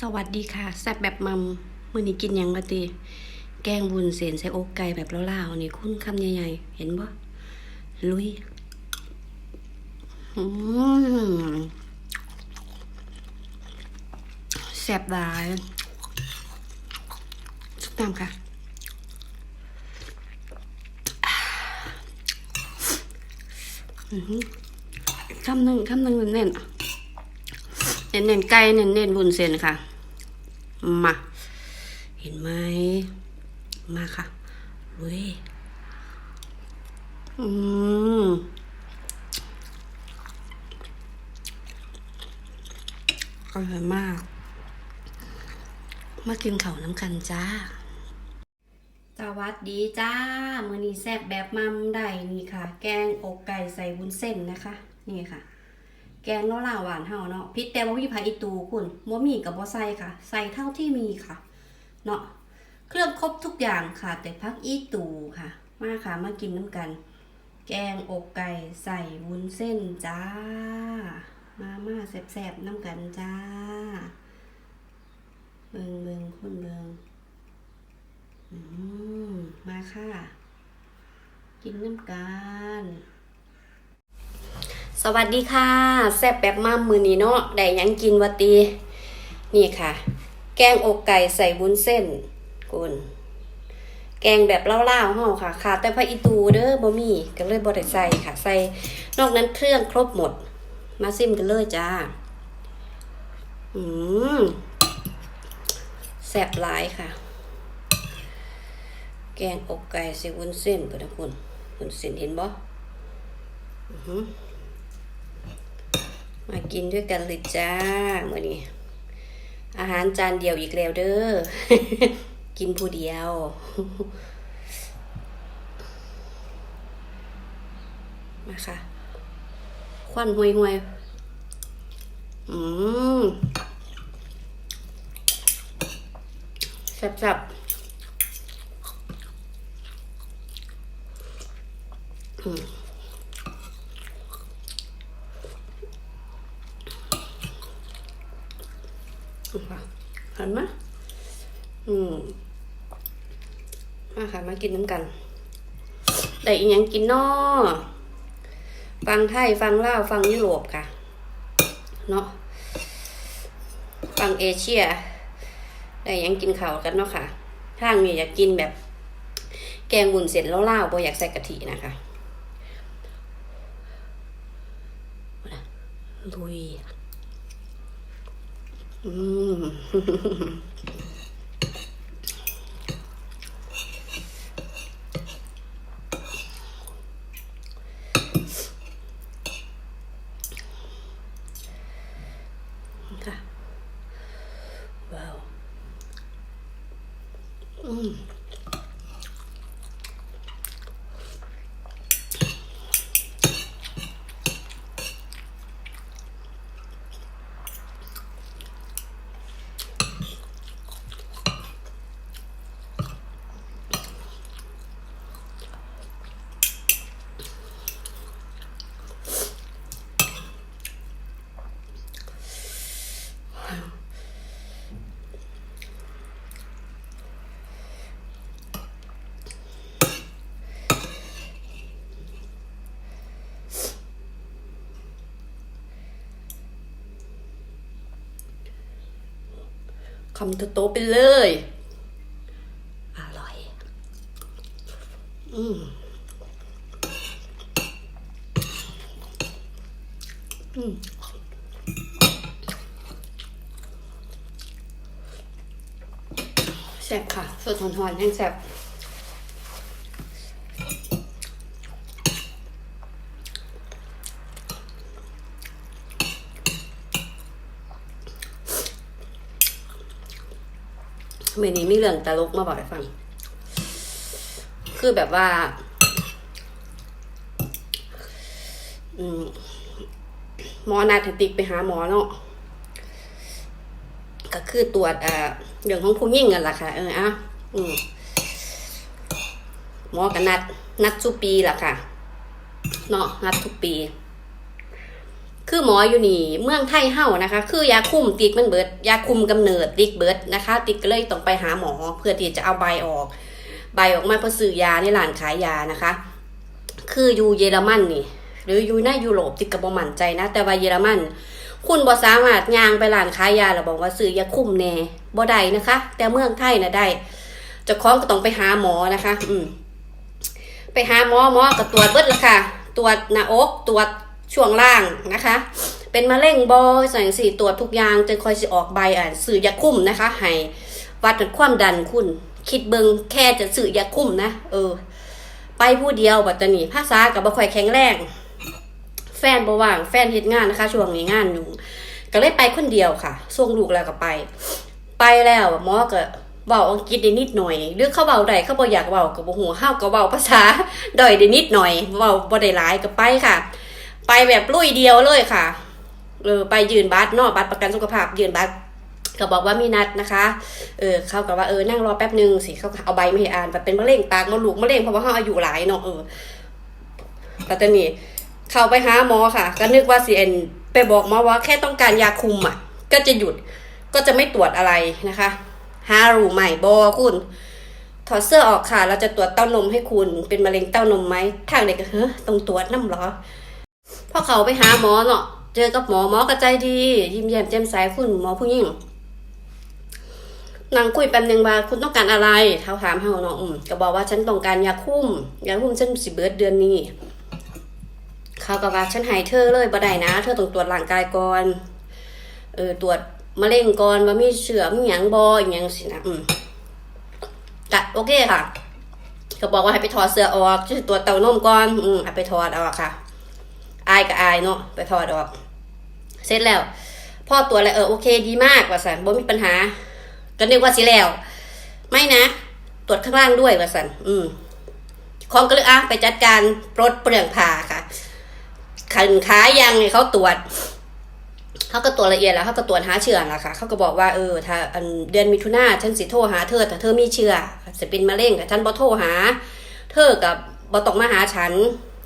สวัสดีค่ะแซ่บแบบมัมมื้อนี้กินยังละติแกงบุญเส้นใส่อกไก่แบบลาวๆนี่คุณคำใหญ่ๆเห็นบ่ลุยแซ่บหลายสุดตามค่ะคำหนึ่งคำหนึ่งเน้นๆ เน้นๆไก่เน้นเน้นๆบุญเส้นค่ะ มา เห็นไหม มาค่ะเว้ยอืมอร่อยมาก มากินเขาน้ำกันจ้า สวัสดีจ้า มือนี้แซ่บแบบมัมได้นี่ค่ะ แกงอกไก่ใส่วุ้นเส้นนะคะ นี่ค่ะ แกงเนาลาวหวานเฮาเนาะพริกแต่ว่ามีผักอีตูคุณบ่มีกับบ่ใส่ค่ะ ใส่เท่าที่มีค่ะ เนาะเครื่องครบทุกอย่างค่ะ แต่พักอีตูค่ะ มาค่ะมากินน้ำกัน แกงอกไก่ใส่วุ้นเส้นจ้า มามาแซ่บๆน้ำกันจ้าเบิงเบิงคุณเบิงอืมมาค่ะ กินน้ำกัน สวัสดีค่ะ แซ่บแบบมามือนี้เนาะได้ยังกินวะตี นี่ค่ะ แกงอกไก่ใส่วุ้นเส้นกุนแกงแบบเล่าๆเฮาค่ะขาดแต่ผักอีตูเด้อบ่มีก็เลยบ่ได้ใส่ค่ะ ใส่นอกนั้นเครื่องครบหมด มาซิมกันเลยจ้า อืมแซ่บหลายค่ะ แกงอกไก่ใส่วุ้นเส้นเพิ่นนะคุณวุ้นเส้นเห็นบ่อือ มากินด้วยกันเลยจ้ามื่อนี้ อาหารจานเดียวอีกแล้วเด้อ กินผู้เดียว มาค่ะ ควันห่วยห่วยอืมแซ่บๆอืม ค่ะเห็นไหมอืม มาค่ะ มา กินน้ำกันแต่อีกอย่างกินนอฟังไทยฟังลาวฟังยุโรปค่ะ เนาะฟังเอเชียได้หยังกินข้าวกันเนาะค่ะทางนี้อยากกินแบบ แกงบุญเสร็จแล้วล่าวบ่อยากใส่กะทินะคะลุย อืม ค่ะ ว้าว อื คำโตๆไปเลย อร่อย อืมอืมแซ่บค่ะสดหอนๆแห้งแซ่บ มื่อนี้มีเรื่องตลกมาบอกให้ฟัง คือแบบว่า อืมหมอนัดติ๊กไปหาหมอเนาะก็คือตรวจอ่าเรื่องของผู้หญิงกันล่ะค่ะ เอออะอืมหมอก็นัด นัดทุกปีล่ะค่ะ เนาะนัดทุกปี คือหมออยู่นี่เมืองไทยเฮานะคะ คือยาคุมติกมันเบิด ยาคุมกำเนิดติกเบิดนะคะ ติกก็เลยต้องไปหาหมอเพื่อที่จะเอาใบออก ใบออกมาเพื่อซื้อยาในร้านขายยานะคะ คืออยู่เยอรมันนี่ หรืออยู่ในยุโรปติกก็บ่มั่นใจนะ แต่ว่าเยอรมันคุณบ่สามารถย่างไปร้านขายยาแล้วบอกว่าซื้อยาคุมแน่บ่ได้นะคะ แต่เมืองไทยนะได้เจ้าของก็ต้องไปหาหมอนะคะ อืมไปหาหมอหมอก็ตรวจเบิดละค่ะ ตรวจหน้าอกตรวจ ช่วงล่างนะคะ เป็นมะเร็งบอสังสี่ตรวจทุกอย่างจนคอยสิออกใบอ่านสื่อยาคุ้มนะคะให้วัดความดันคุณ คิดเบิงแค่จะสื่อยาคุ้มนะเออ ไปผู้เดียวบัดตนี้ภาษากับบ่ค่อยแข็งแรงแฟนบ่ว่างแฟนเฮ็ดงานนะคะ ช่วงนี้งานอยู่ก็เลยไปคนเดียวค่ะส่งลูกแล้วก็ไป ไปแล้วหมอก็เว้าอังกฤษได้นิดหน่อยหรือเขาเว้าได้เขาบ่อยากเว้าก็บ่ฮู้เฮาก็เว้าภาษาดอยได้นิดหน่อยเว้าบ่ได้หลายก็ไปค่ะ ไปแบบลุยเดียวเลยค่ะเออไปยืนบัตรนาะบัตรประกันสุขภาพ ยืนบัตรก็บอกว่ามีนัดนะคะ เออเขากับว่าเออนั่งรอแป๊บหนึ่งสิเขาเอาใบมาให้อ่านแบบเป็นมะเร็งปากมดลูกมะเร็งเพราะว่าเขาอายุหลายเนาะเออแต่ตอนนี้เข้าไปหาหมอค่ะ ก็นึกว่าสิเอ็นไปบอกหมอว่าแค่ต้องการยาคุมอะ ก็จะหยุดก็จะไม่ตรวจอะไรนะคะหารูใหม่บอคุณ ถอดเสื้อออกค่ะ เราจะตรวจเต้านมให้คุณเป็นมะเร็งเต้านมไหมทางเด็กก็เฮ้ยต้องตรวจน้ำหรอ พอเขาไปหาหมอเนาะเจอกับหมอหมอกระใจดี ยิ้มแย้มแจ่มใสคุณหมอผู้หญิงนางคุยแป๊บนึงว่าคุณต้องการอะไรเขาถามเฮาเนาะอืมก็บอกว่าฉันต้องการยาคุ้มยาคุ้มฉันสิเบิดเดือนนี้เขาก็ว่าฉันให้เธอเลยบ่ได้นะ เธอต้องตรวจร่างกายก่อนเออตรวจมะเร็งก่อนว่ามีเชื้อมีหยังบ่อหยังสินะอืมกะโอเคค่ะเขาบอกว่าให้ไปถอดเสื้อออกจะตรวจเต้านมก่อน อืมเอาไปถอดออกค่ะายก็อายเนาะไปถอดออก เสร็จแล้ว พ่อตัวจแล้วเออโอเคดีมากว่าสันบ่มีปัญหา ก็นึกว่าสิแล้ว ไม่นะ ตรวจข้างล่างด้วยว่าสันอืมของก็เลยอะไปจัดการปลดเปลืองผ่าค่ะขันขายังเขาตรวจเขาก็ตรวจละเอียดแล้วเขาก็ตรวจหาเชื้อแล้วค่ะเขาก็บอกว่าเออถ้าเดือนมิถุนาฉันสิโทรหาเธอถ้าเธอมีเชื้อจะเป็นมะเร็งแต่ฉันบ่โทรหา เธอกับบ่ต้องมาหาฉัน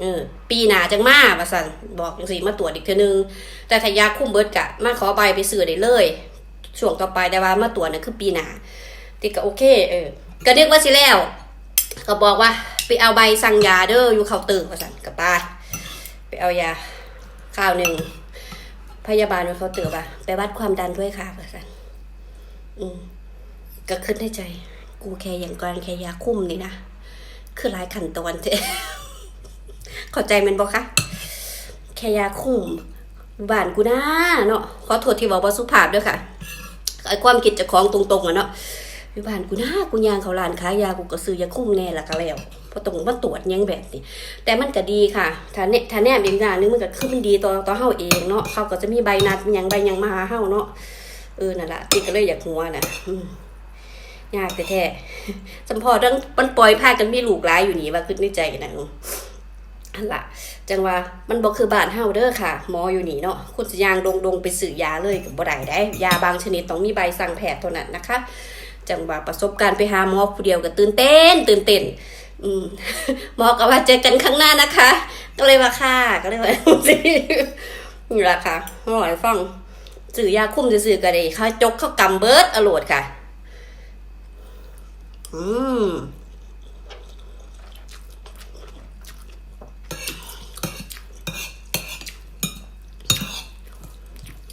เออ ปีหนาจังมาว่าสันบอกจังสีมาตรวจอีกเทอนึง แต่ถ้ายาคุ้มเบิดกะมาขอใบไปซื้อได้เลย ช่วงต่อไปแต่ว่ามาตรวจน่ะคือปีหนาติก็โอเค เออก็นึกว่าสิแล้ว ก็บอกว่า ไปเอาใบสั่งยาเด้ออยู่เคาน์เตอร์ว่าสันกับป้าไปเอายาข้าวหนึ่งพยาบาลอยู่เคาเตอร์ป่ะไปวัดความดันด้วยค่ะว่าสันอืมก็ขึ้นในใจ กูแค่อย่างก่อนแค่ยาคุ้มนี่นะ คือหลายขั้นตอนเจ้ เข้าใจมันบ่คะแค่ยาคุมบ้านกูนะเนาะขอโทษที่บอกว่าสุภาพด้วยค่ะไอ้ความคิดจะของตรงๆอะเนาะอยู่บ้านกูนะกูยางเขาร้านขายยากูก็ซื้อยาคุมแน่ละก็แล้วเพราะตรงมาตรวจยังแบบนี้แต่มันก็ดีค่ะถ้าเนี่ยถ้าแนบอีกอย่างหนึงมันก็คือมันดีต่อต่อเฮาเองเนาะเขาก็จะมีใบนัดยังใบยังมาหาเฮาเนาะเออนั่นแหละติก็เลยอยากหัวน่ะยากแต่แท้จำพอเรื่องมันปล่อยพากันมีลูกหลายอยู่นี่ว่าคือในใจนะ อันละจังว่ามันบ่คือบ้านเฮาเด้อค่ะหมออยู่นี่เนาะคุณสยางดงดงๆไปซื้อยาเลยก็บ่ได้ได้ ยาบางชนิดต้องมีใบสั่งแพทย์เท่านั้นนะคะ จังว่าประสบการณ์ไปหาหมอผู้เดียวก็ตื่นเต้น ตื่นเต้นอืหมอก็ว่าเจอกันข้างหน้านะคะ ก็เลยว่าค่ะก็เลยว่าสินี่ละค่ะหมอให้ฟังซื้อยาคุ้มซื่อๆก็ได้ค่ะจกเข้ากำเบิร์ดอโลดค่ะ อืม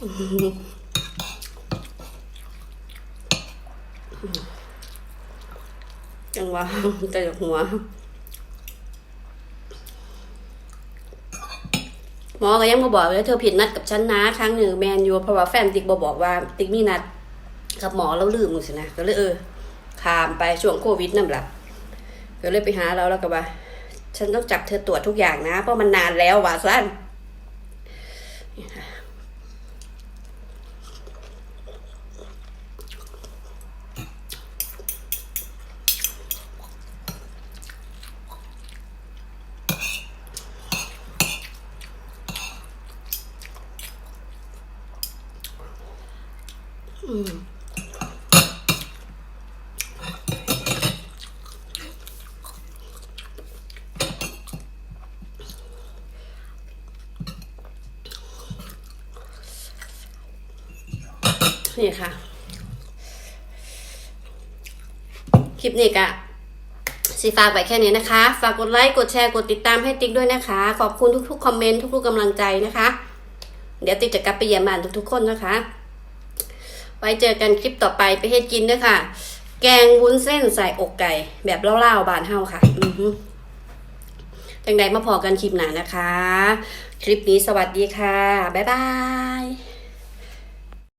จังหวะแต่หัว หมอก็ยังมาบอกเลยเธอผิดนัดกับฉันนะ ครั้งหนึ่งแมนยูเพราะว่าแฟนติ๊กบอบอกว่า ติ๊กมีนัด กับหมอแล้วลืมมึงสินะก็เลยเออขามไปช่วงโควิดนั่นแหละก็เลยไปหาเราแล้วก็ว่า ฉันต้องจับเธอตรวจทุกอย่างนะ เพราะมันนานแล้วว่าสั้น นี่ค่ะ คลิปนี้กะสีฟ้าไปแค่นี้นะคะ ฝากกดไลค์ กดแชร์ กดติดตามให้ติ๊กด้วยนะคะ ขอบคุณทุกๆ คอมเมนต์ ทุกๆกำลังใจนะคะ เดี๋ยวติ๊กจะกลับไปเยี่ยมบ้านทุกๆ คนนะคะ ไว้เจอกันคลิปต่อไปไปเฮ็ดกินด้วยค่ะ แกงวุ้นเส้นใส่อกไก่ แบบเล่าๆบานเฮาค่ะ อือฮึจังใดมาพอกันคลิปหนานะคะ คลิปนี้สวัสดีค่ะ บ๊ายบาย